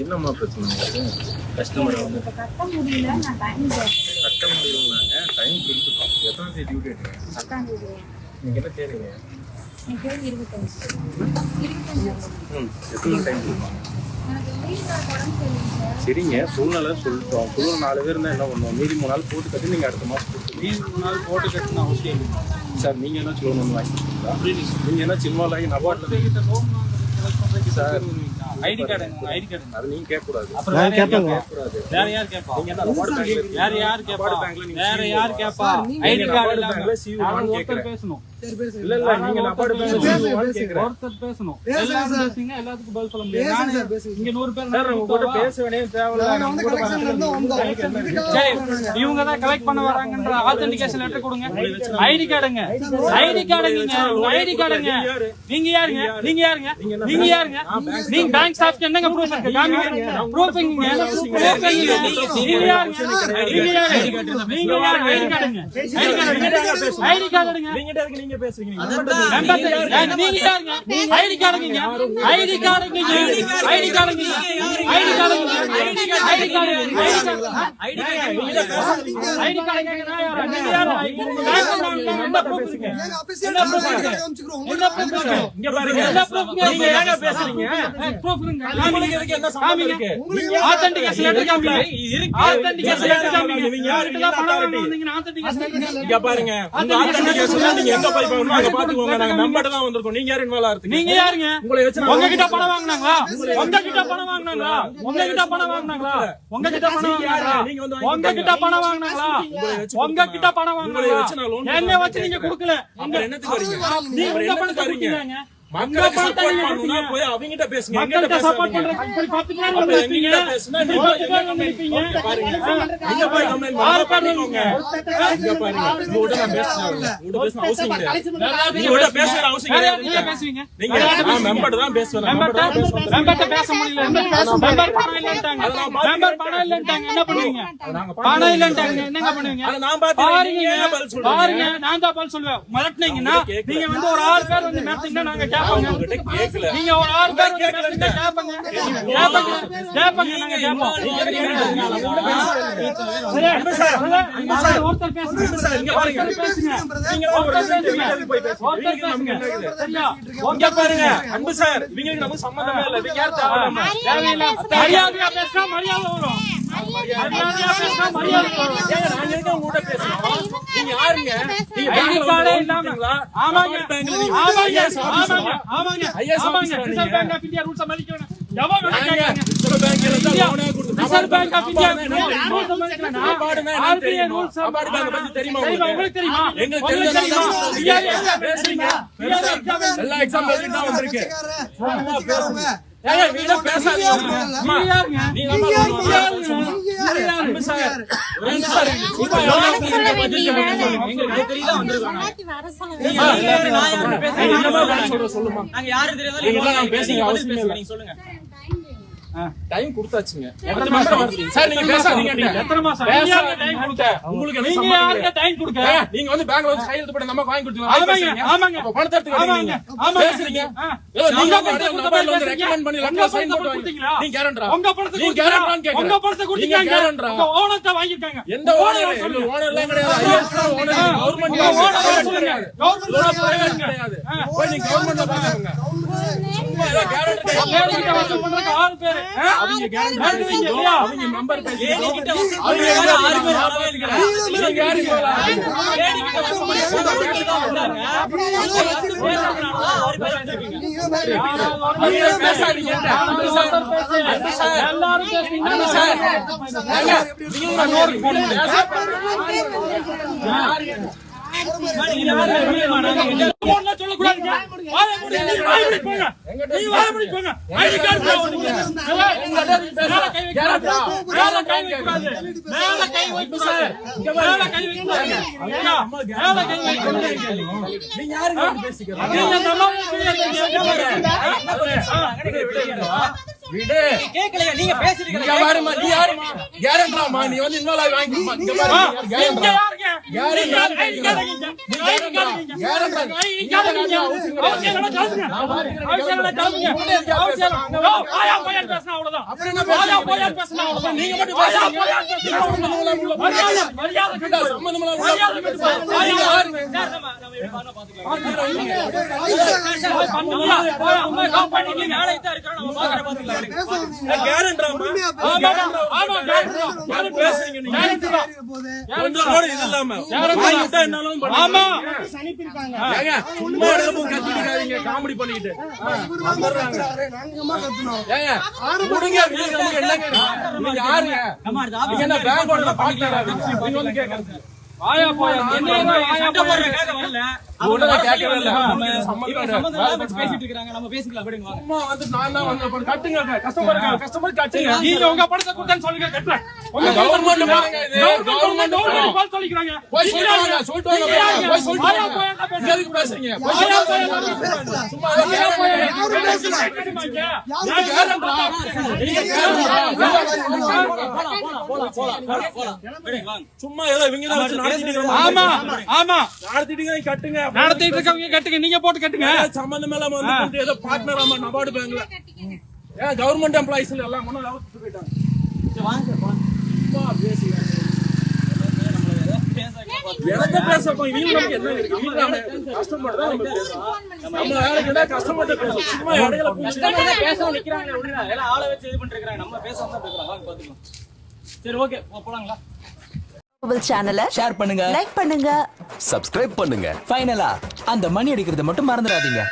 என்னம்மா பிரச்சனை? கஸ்டமர் வந்து இப்போ கட்ட முடியல நான் டைம் கட்ட முடியலனாங்க டைம் கொடுத்துட்டோம். எத்தனை தேதி டியூ டேட் பத்தாம் தேதி. என்ன தேடிங்க எத்தனை டைம் சரிங்க சூழ்நிலை சொல்லிட்டோம். குழு நாலு பேர் இருந்தால் என்ன பண்ணுவோம்? மீதி மூணு நாள் போட்டு கட்டி நீங்கள் அடுத்த மாதம் கொடுத்து மீதி மூணு நாள் போட்டு கட்டணும் அவசியம் இல்லை. சார் நீங்கள் என்ன லோன் ஒன்று வாங்கிக்கிறீங்களா நீங்கள் என்ன சினிமாவில் வாங்கி நபாட்டில் sir ID card ID card அது நீங்கள் கேட்கக்கூடாது. அப்புறம் வேற யார் கேட்பா? கேட்கக்கூடாது. வேற யார் கேட்பா? பேங்க்ல இருக்கீங்க? வேற யார் கேட்பா? நீங்க வேற CEO யார்? கேட்பா? ஐடி நீங்க கார்டு இல்லாம பேங்க்ல கேட்கிறேன். பேசணும். நீங்க இவங்க தான் கலெக்ட் பண்ண வராங்கன்ற ஆத்தென்டிகேஷன் லெட்டர் கொடுங்க. ஐடி கார்டுங்க ஐடி கார்டுங்க ஐடி கார்டுங்க நீங்க யாருங்க? நீங்க யாருங்க? நீங்க யாருங்க? நீங்க பேங்க் ஸ்டாஃப்க்கு என்னங்க ப்ரூஃப் இருக்கு? காமிங்க. ப்ரூஃப் எங்க நீங்க யாருங்க? நீங்க யாருங்க? நீங்க யாருங்க? ஐடி கார்டுங்க ஐடி கார்டுங்க நீங்க நீங்க பேசுறீங்க. நீங்க யாருங்க? ஐடி கார்டுங்க. ஐடி கார்டுங்க. ஐடி கார்டுங்க. ஐடி கார்டுங்க. ஐடி கார்டுங்க. ID ID card. கேக்குறா யாரா? நீங்க யாரா என்ன ப்ரூஃப் இருக்கு என்ன ப்ரூஃப் இருக்கு? என்ன ப்ரூஃப் இருக்கு? இங்க பாருங்க. என்ன ப்ரூஃப் நீங்க ஏங்க பேசுறீங்க? ப்ரூஃப் இருங்க உங்களுக்கு எதுக்கு என்ன சம்பந்தம் இருக்கு? ஆத்தென்டிகேஷன் லெட்டர் காமிங்க இருக்கு? ஆத்தென்டிகேஷன் லெட்டர் காமிங்க நீங்க யாருக்கு யாருக்கு என்ன பணம் authority? வாங்குனீங்க ஆத்தென்டிகேஷன் லெட்டர் இங்க பாருங்க. உங்க authentication நீங்க எங்க போய் பாக்கணும் அங்க பாத்துக்கோங்க. நாங்க நம்பர் தான் வந்திருக்கோம். நீங்க யாரு இன்வால்வ் ஆறதுக்கு? நீங்க யாருங்க? உங்களை வச்சு நான் உங்ககிட்ட பணம் வாங்குனாங்களா? உங்ககிட்ட பணம் வாங்குனாங்களா? உங்ககிட்ட பணம் வாங்குனாங்களா? உங்ககிட்ட பணம் வாங்குனாங்களா? நீங்க வந்து வாங்கி உங்ககிட்ட பணம் வாங்குனாங்களா? உங்ககிட்ட பணம் உங்களை வாங்குனாங்களா? என்ன வச்சு நீங்க கொடுக்கல. நீங்க உங்க பணத்தை கொடுத்தீங்க மக்களுக்கு சப்போர்ட். போய் பேசுங்க. சப்போர்ட் பண்றதுக்கு இப்படி பத்து பேர் வந்து பத்து வந்து. இங்க பாருங்க இங்க போய் கம்ப்ளைண்ட் ஆறு பேர் பண்ணிக்கோங்க இங்க பாருங்க. உங்ககிட்ட நான் பேசுறேன் அவசியம் கிடையாது. பேசுற அவசியம் கிடையாது. யார்கிட்ட பேசுவீங்க? நீங்க நான் மெம்பர் தான் பேசுவேன். தான் மெம்பர்ட்ட பேச முடியல. மெம்பர் பணம் இல்லன்ட்டாங்க. மெம்பர் பணம் என்ன பண்ணுவீங்க? பணம் இல்லன்ட்டாங்க. என்னங்க பண்ணுவீங்க? அத நான் பாத்து பாருங்க. நான் தான் பதில் சொல்லுவேன். மிரட்டினீங்கன்னா நீங்க வந்து ஒரு ஆறு பேர் வந்து மிரட்டிங்கன்னா நாங்க நீங்க ஒரு ஆறு பேர் கேட்போம் சரி, சரி, ஒருத்தர் பேசுங்க பாருங்க அன்பு சார் இவங்களுக்கு நமக்கு சம்பந்தமே இல்ல யார் தேவையில்லாம தேவையில்லை மரியாதையா பேசினா மரியாதை வரும் மரியாதையா பேசினா மரியாதை வரும் நாங்க எதுக்கு உங்க ஐடி கார்டே இல்லாம? ஆமாங்க ஆமாங்க ஆமாங்க? ஆமாங்க ஆமாங்க reserve? Bank of India rules மதிக்கிறேன் எவன் வேணா ஏங்க, கேட்கறாங்க ரிசர்வ் பேங்க் ஆஃப் இந்தியா நபார்டுனா ரூல்ஸ் தெரியுமா? உங்களுக்கு? தெரியுமா எங்களுக்கு தெரியுமா எல்லா எக்ஸாம் வந்திருக்கு பேசாதீங்க அம்மா, நீங்க யாருங்க நீ நம்ம loan வாங்க. அன்பு சார். சார். இப்ப எவ்வளவு சொல்ல வேண்டிய வேலை. எங்களுக்கு தெரியல வந்திருக்காங்க நீங்க யாரு? நான் யாருன்னு பேசுறேன். நீங்க என்னமா பதில் சொல்ற சொல்லுமா நாங்க யாரு தெரியாதோ நீங்க எல்லாம் நான் பேசுங்க அவசியமே இல்ல. நீங்க சொல்லுங்க. டைம் கொடுத்தாச்சுங்க எத்தனை மாசம்? சார் நீங்க பேசாதீங்க எத்தனை மாசம் யாருக்கு டைம் கொடுக்க உங்களுக்கு நீங்க யாருக்கு? டைம் கொடுக்க நீங்க வந்து பேங்க்ல வந்து கையெழுத்து போட்டு நமக்கு வாங்கி கொடுத்தீங்க ஆமாங்க, பேசுறீங்க. ஆமாங்க. அப்ப பணத்தை எடுத்துக்க ஆமாங்க. ஆமாங்க. பேசுறீங்க. நீங்க உங்க வந்து கொடுத்த recommend பண்ணி sign பணத்தை போட்டு கொடுத்தீங்களா? நீங்க guarantor-ஆ? உங்க பணத்தை நீங்க guarantor-ஆன்னு கேக்குறேன். உங்க பணத்தை கொடுத்தீங்க. guarantor-ஆ? உங்க ஓனர்ட்ட வாங்கியிருக்காங்க. எந்த ஓனர் சொல்லுங்க. ஓனர் எல்லாம் கிடையாது ஐஎஸ் ஓனர் கவர்மெண்ட். கவர்மெண்ட் கிடையாது கிடையாது. போய் நீங்க கவர்மெண்ட்ல பாருங்க பேருக்கிட்ட வசூல் பண்றதுக்கு பேரு. அவங்க? அவங்க மெம்பர் பேசி. வசூல் ஆறு பேர். நீங்க யாரு வசூல் பேசாதீங்க. எல்லாரும் பேசுறீங்க. சார். நோட் போடுங்க. விடு. கேட்கலையா? நீங்க பேசுறீங்க நீ வந்து involve ஆகி வாங்கிக்கோமா. இங்க பாரு, ஆ, கேரக்டரா. கொஞ்சோட இது இல்லாம காமெடி பண்ணிக்கிட்டு. வாயா போயா என்ன வாயா போயா? உங்கள்ட்ட நான் சும்மா ஏதோ இவங்க. ஆமா ஆமா. நடத்திட்டு கட்டுங்க. நடத்திட்டு இருக்கவங்க கட்டுங்க. நீங்க போட்டு கட்டுங்க. சம்பந்தம் இல்லாம வந்து ஏதோ பார்ட்னர் ஆமா நபார்டு பேங்க்ல ஏன் கவர்மெண்ட் எம்ப்ளாயிஸ் எல்லாம் போயிட்டாங்க சும்மா பேசுங்க எனக்கு பேசப்போ இவங்க நமக்கு என்ன இருக்கு? இவங்க நம்ம கஸ்டமர் தான் நம்ம பேசுறோம். நம்ம வேலைக்கு என்ன கஸ்டமர் பேசுறோம் சும்மா இடையில பூச்சி. பேசவும் நிக்கிறாங்க உள்ள எல்லாம் ஆளை வச்சு இது பண்ணிட்டு இருக்காங்க நம்ம பேசாம தான் இருக்கிறோம் வாங்க பாத்துக்கலாம். சரி ஓகே. போலாங்களா? சேனலை ஷேர் பண்ணுங்க. லைக் பண்ணுங்க. சப்ஸ்கிரைப் பண்ணுங்க. ஃபைனலா அந்த மணி அடிக்கிறத மட்டும் மறந்துடாதீங்க.